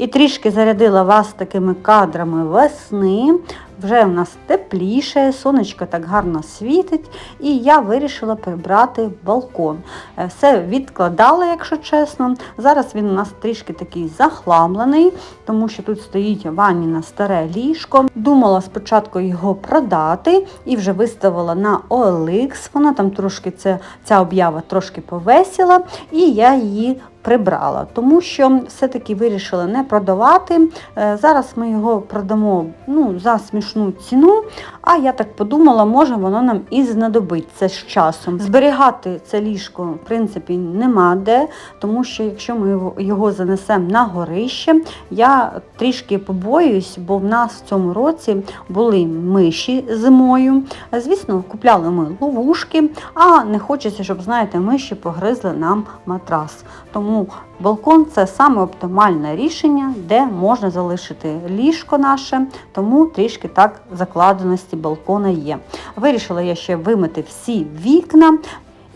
І трішки зарядила вас такими кадрами весни. Вже в нас тепліше, сонечко так гарно світить, і я вирішила прибрати балкон. Е, Все відкладала, якщо чесно. Зараз він у нас трішки такий захламлений, тому що тут стоїть ванніна старе ліжко. Думала спочатку його продати і вже виставила на OLX. Вона там трошки це, ця об'ява трошки повесила, і я її прибрала, тому що все-таки вирішила не продавати. Е, Зараз ми його продамо ну, за смішну ціну, а я так подумала, може воно нам і знадобиться з часом. Зберігати це ліжко, в принципі, нема де, тому що якщо ми його- занесемо на горище, я трішки побоююсь, бо в нас в цьому році були миші зимою. Звісно, купляли ми ловушки, а не хочеться, щоб, знаєте, миші погризли нам матрас. Тому балкон це саме оптимальне рішення, де можна залишити ліжко наше, тому трішки так закладеності балкона є. Вирішила я ще вимити всі вікна.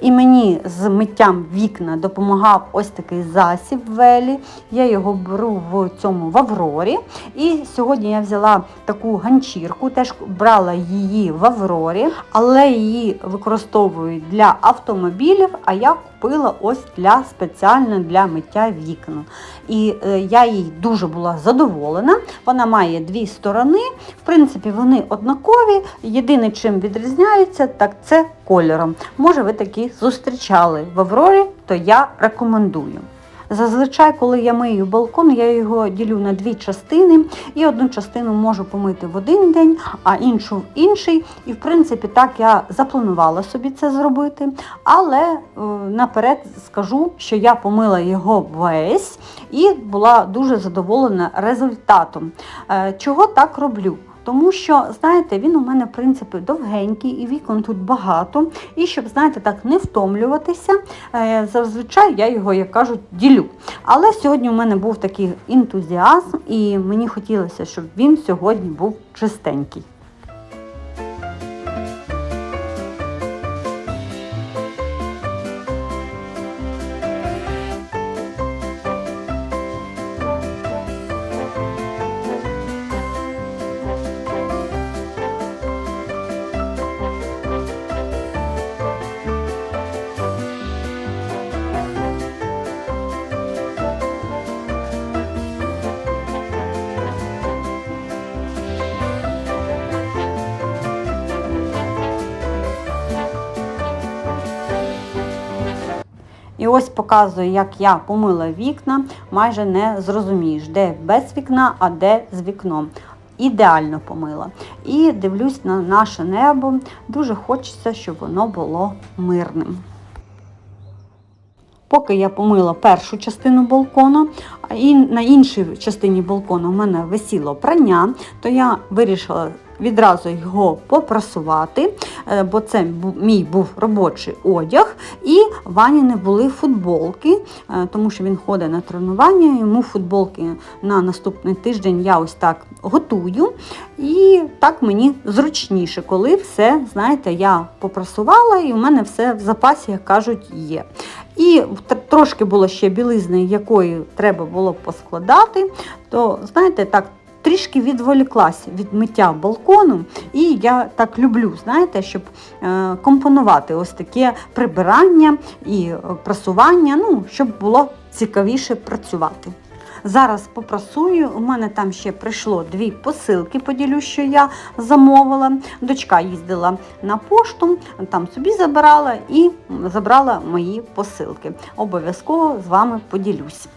І мені з миттям вікна допомагав ось такий засіб Велі. Я його беру в цьому в Аврорі. І сьогодні я взяла таку ганчірку, теж брала її в Аврорі, але її використовують для автомобілів, а я купила ось для спеціально для миття вікон. І е, я їй дуже була задоволена. Вона має дві сторони. В принципі, вони однакові. Єдине, чим відрізняються, так це кольором. Може, ви такі зустрічали в Аврорі, то я рекомендую. Зазвичай, коли я мию балкон, я його ділю на дві частини, і одну частину можу помити в один день, а іншу в інший. І в принципі, так я запланувала собі це зробити. Але е, наперед скажу, що я помила його весь і була дуже задоволена результатом. Е, чого так роблю? Тому що, знаєте, він у мене, в принципі, довгенький, і вікон тут багато. І щоб, знаєте, так не втомлюватися, е, зазвичай я його, як кажуть, ділю. Але сьогодні у мене був такий ентузіазм, і мені хотілося, щоб він сьогодні був чистенький. І ось показую, як я помила вікна, майже не зрозумієш, де без вікна, а де з вікном. Ідеально помила. І дивлюсь на наше небо. Дуже хочеться, щоб воно було мирним. Поки я помила першу частину балкону, а і на іншій частині балкону в мене висіло прання, то я вирішила відразу його попрасувати, е, бо це мій був робочий одяг, і Ваніни були футболки, е, тому що він ходить на тренування, йому футболки на наступний тиждень я ось так готую. І так мені зручніше, коли все, знаєте, я попрасувала і в мене все в запасі, як кажуть, є. І трошки було ще білизни, якої треба було поскладати, то, знаєте, так. Трішки відволіклася від миття балкону, і я так люблю, знаєте, щоб е, компонувати ось таке прибирання і е, прасування, ну, щоб було цікавіше працювати. Зараз попрасую. У мене там ще прийшло дві посилки, поділю, що я замовила. Дочка їздила на пошту, там собі забирала і забрала мої посилки. Обов'язково з вами поділюсь.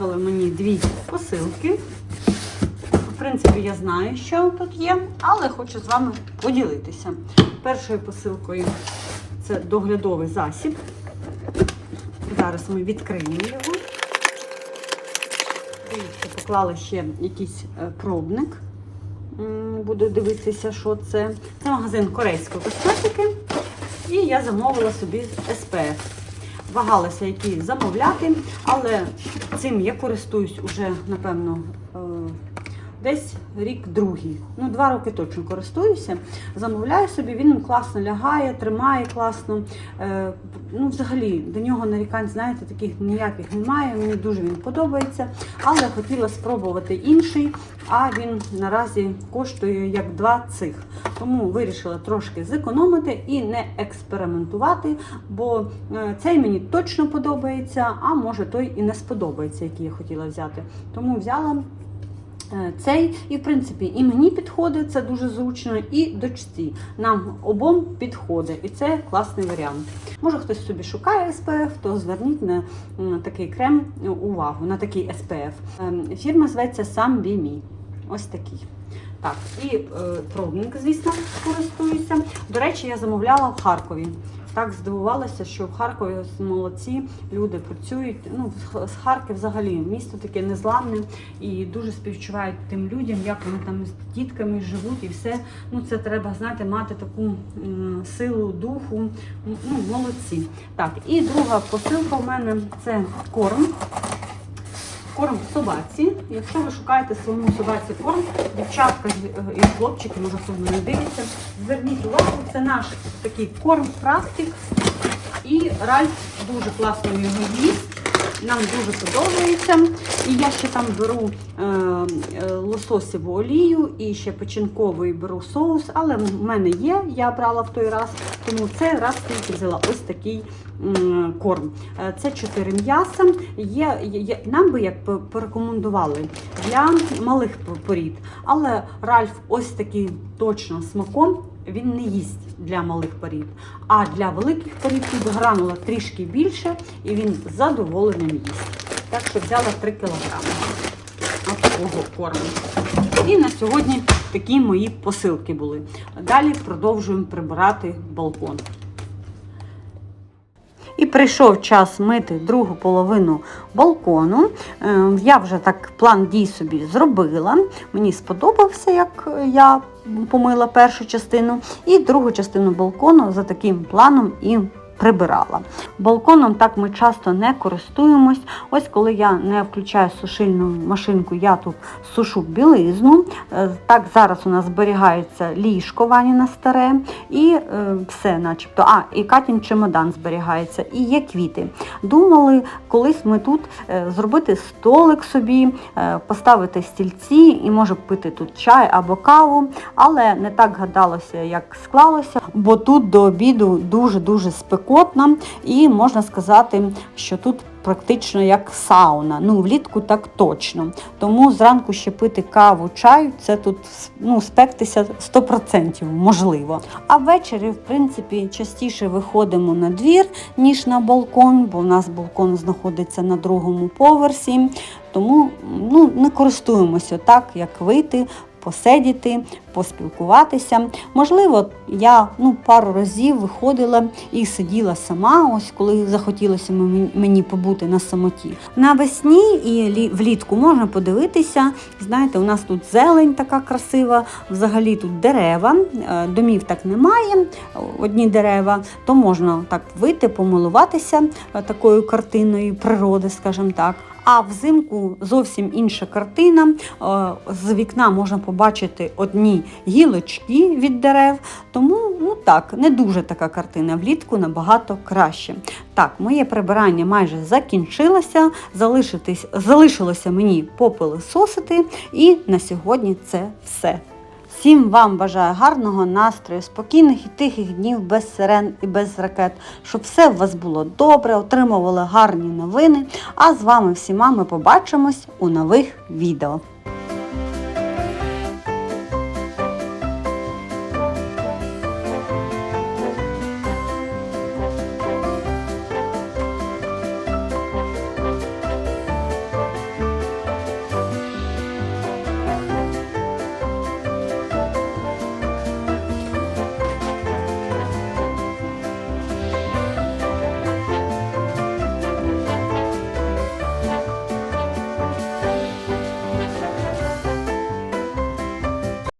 Приїхали мені дві посилки. В принципі, я знаю, що тут є, але хочу з вами поділитися. Першою посилкою це доглядовий засіб. Зараз ми відкриємо його. Дивіться, поклали ще якийсь е, пробник. Буду дивитися, що це. Це магазин корейської косметики. І я замовила собі SPF. Вагалася, які замовляти, але цим я користуюсь уже, напевно, е, десь рік другий. Ну, два роки точно користуюся. Замовляю собі, він класно лягає, тримає класно. Е, Ну, взагалі, до нього нарікань, знаєте, таких ніяких немає. Мені дуже він подобається. Але хотіла спробувати інший, а він наразі коштує як два цих. Тому вирішила трошки зекономити і не експериментувати, бо е, цей мені точно подобається, а може той і не сподобається, який я хотіла взяти. Тому взяла цей, і в принципі і мені підходить, це дуже зручно, і дочці. Нам обом підходить, і це класний варіант. Може хтось собі шукає SPF, то зверніть на такий крем увагу, на такий SPF. Ем, Фірма зветься Sam Be Me. Ось такий. Так, і е, пробник, звісно, користуюся. До речі, я замовляла в Харкові. Так здивувалася, що в Харкові молодці люди працюють. Ну, Харків взагалі місто таке незламне і дуже співчувають тим людям, як вони там з дітками живуть і все. Ну це треба знаєте, мати таку силу духу. Ну, молодці. Так, і друга посилка у мене це корм. Корм собаці. Якщо ви шукаєте своєму собаці корм, дівчатка і хлопчики, може хто не дивиться, зверніть увагу, це наш такий корм практик. І Ральф дуже класно його їсть. Нам дуже подобається. І я ще там беру е, е, лососеву олію і ще печінковий беру соус, але в мене є, я брала в той раз, тому в цей раз тільки взяла ось такий корм. Е, Це 4 м'яса. Є, є- нам би як порекомендували для малих по- порід, але Ральф ось такий точно смаком. Він не їсть для малих порід, а для великих порід тут гранула трішки більше, і він з їсть. Так що взяла 3 кілограми от такого корму. І на сьогодні такі мої посилки були. Далі продовжуємо прибирати балкон. І прийшов час мити другу половину балкону. Е, Я вже так план дій собі зробила. Мені сподобався, як я помила першу частину, і другу частину балкону за таким планом і прибирала. Балконом так ми часто не користуємось. Ось коли я не включаю сушильну машинку, я тут сушу білизну. Е, Так зараз у нас зберігається ліжко Ваніна старе і е, все, начебто. А, і Катін чемодан зберігається, і є квіти. Думали, колись ми тут е, зробити столик собі, поставити стільці і може пити тут чай або каву, але не так гадалося, як склалося, бо тут до обіду дуже-дуже спекотно, і можна сказати, що тут практично як сауна. Ну, влітку так точно. Тому зранку ще пити каву, чай, це тут ну, спектися 100% можливо. А ввечері, в принципі, частіше виходимо на двір, ніж на балкон, бо в нас балкон знаходиться на другому поверсі. Тому ну, не користуємося так, як вийти, посидіти, поспілкуватися. Можливо, я ну, пару разів виходила і сиділа сама, ось коли захотілося мені- побути на самоті. Навесні і лі- влітку можна подивитися. Знаєте, у нас тут зелень така красива, взагалі тут дерева, е, домів так немає, одні дерева, то можна так вийти, помилуватися е, такою картиною природи, скажімо так. А взимку зовсім інша картина. Е, З вікна можна побачити одні гілочки від дерев. Тому ну так, не дуже така картина. Влітку набагато краще. Так, моє прибирання майже закінчилося. Залишилося мені попилисосити, і на сьогодні це все. Всім вам бажаю гарного настрою, спокійних і тихих днів без сирен і без ракет, щоб все у вас було добре, отримували гарні новини. А з вами всіма ми побачимось у нових відео.